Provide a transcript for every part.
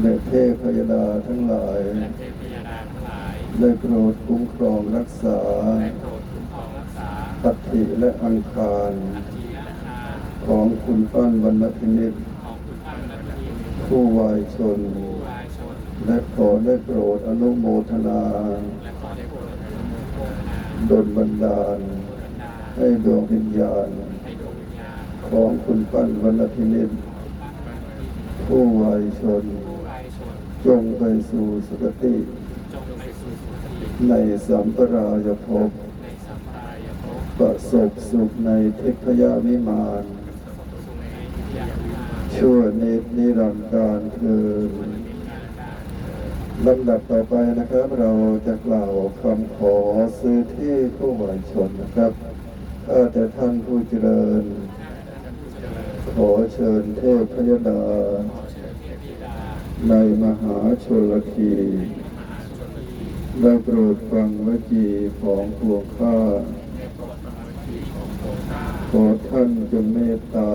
และเทพยดาทั้งหลาย และเทพยดาทั้งหลาย ได้โปรดคุ้มครองรักษา ได้โปรดคุ้มครองรักษาอัฐิและอังคาร อัฐิและคารของคุณปั้นวรรณพินิจของคุณท่านและทีมผู้วายชน ผู้วายชน และขอได้โปรดอนุโมทนา และขอได้โปรดอนุโมทนาดลบันดาลบรรดาให้ดวงวิญญาณให้ดวงวิญญาณ ของคุณปั้นวรรณพินิจของท่านบรรทีผู้วายชนผู้วายชน จงไปสู่สุคติในสัมปรายภพในสัมปรายภพประสบสุขในทิพยวิมานสุในทิพยาวิมาน ชั่วนิดนิรันดร์การเทินลำดับต่อไปนะครับ เราจะกล่าวคำขอซื้อที่ผู้วายชนนะครับข้าแต่ท่านผู้เจริญ ขอเชิญเทพพยดา ในมหาชนละทีได้โปรดฟังวจีของพวงข้า ขอท่านจงเมตตา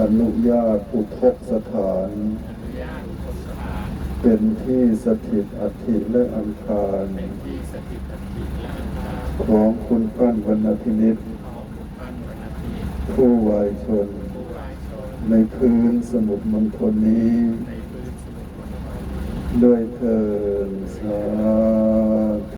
อนุญาตอุทกสถาน เป็นที่สถิตอัฐิและอังคารเป็นทาร ของคุณปั้นวรรณพินิษของคุณปั้นวรรณทีผู้วายชนผู้วายชน ในพื้นสมุทรมณฑลนี้ในพื้นสมุทรมณฑลด้วยเถิดสา